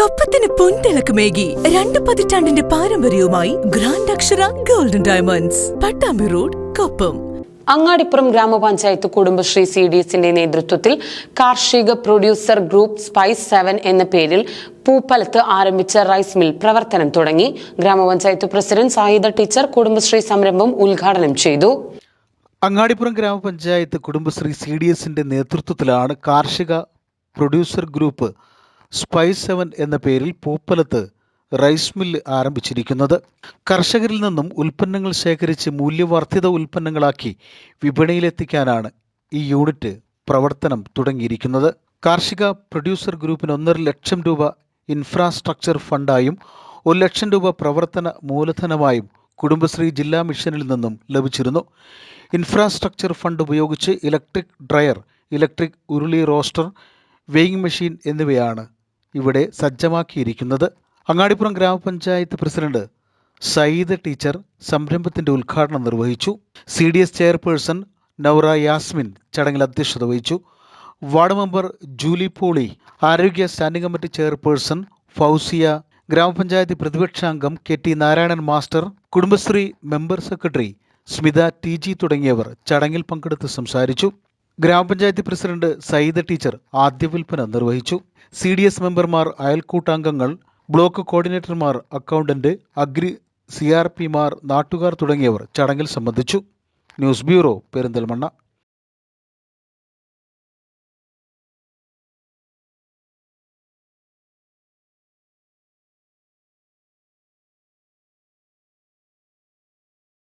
കൊപ്പത്തിന് പൊൻതിളക്കമേകി രണ്ട് പതിറ്റാണ്ടിന്റെ പാരമ്പര്യവുമായി grand Akshara golden diamonds Pattambi road Koppam. Angadippuram Grama Panchayat Kudumbashree C D എസിന്റെ നേതൃത്വത്തിൽ കാർഷിക പ്രൊഡ്യൂസർ ഗ്രൂപ്പ് സ്പൈസ് സെവൻ എന്ന പേരിൽ പൂപ്പലത്ത് ആരംഭിച്ച റൈസ് മിൽ പ്രവർത്തനം തുടങ്ങി. ഗ്രാമപഞ്ചായത്ത് പ്രസിഡന്റ് സായിദ ടീച്ചർ കുടുംബശ്രീ സംരംഭം ഉദ്ഘാടനം ചെയ്തു. അങ്ങാടിപ്പുറം ഗ്രാമപഞ്ചായത്ത് കുടുംബശ്രീ സി ഡി എസിന്റെ നേതൃത്വത്തിലാണ് കാർഷിക പ്രൊഡ്യൂസർ ഗ്രൂപ്പ് സ്പൈസ് സെവൻ എന്ന പേരിൽ പൂപ്പലത്ത് റൈസ് മില്ല് ആരംഭിച്ചിരിക്കുന്നത്. കർഷകരിൽ നിന്നും ഉൽപ്പന്നങ്ങൾ ശേഖരിച്ച് മൂല്യവർദ്ധിത ഉൽപ്പന്നങ്ങളാക്കി വിപണിയിലെത്തിക്കാനാണ് ഈ യൂണിറ്റ് പ്രവർത്തനം തുടങ്ങിയിരിക്കുന്നത്. കാർഷിക പ്രൊഡ്യൂസർ ഗ്രൂപ്പിന് ഒന്നര ലക്ഷം രൂപ ഇൻഫ്രാസ്ട്രക്ചർ ഫണ്ടായും ഒരു ലക്ഷം രൂപ പ്രവർത്തന മൂലധനമായും കുടുംബശ്രീ ജില്ലാ മിഷനിൽ നിന്നും ലഭിച്ചിരുന്നു. ഇൻഫ്രാസ്ട്രക്ചർ ഫണ്ട് ഉപയോഗിച്ച് ഇലക്ട്രിക് ഡ്രയർ ഇലക്ട്രിക് ഉരുളി റോസ്റ്റർ വെയിങ് മെഷീൻ എന്നിവയാണ് ഇവിടെ സജ്ജമാക്കിയിരിക്കുന്നത് അങ്ങാടിപ്പുറം ഗ്രാമപഞ്ചായത്ത് പ്രസിഡന്റ് സയ്യിദ് ടീച്ചർ സംരംഭത്തിന്റെ ഉദ്ഘാടനം നിർവഹിച്ചു. C D S chairperson Naura Yasmin ചടങ്ങിൽ അധ്യക്ഷത വഹിച്ചു. വാർഡ് മെമ്പർ ജൂലി പോളി ആരോഗ്യ standing committee chairperson Fauzia Grama Panchayat പ്രതിപക്ഷാംഗം K T Narayanan master Kudumbashree member secretary Smitha T G തുടങ്ങിയവർ ചടങ്ങിൽ പങ്കെടുത്ത് സംസാരിച്ചു. ഗ്രാമപഞ്ചായത്ത് പ്രസിഡന്റ് സയ്യിദ ടീച്ചർ ആദ്യ വിൽപ്പന നിർവഹിച്ചു. സി ഡി എസ് മെമ്പർമാർ അയൽക്കൂട്ടാംഗങ്ങൾ ബ്ലോക്ക് കോർഡിനേറ്റർമാർ അക്കൗണ്ടന്റ് അഗ്രി സി ആർ പിമാർ നാട്ടുകാർ തുടങ്ങിയവർ ചടങ്ങിൽ സംബന്ധിച്ചു. News bureau Perinthalmanna.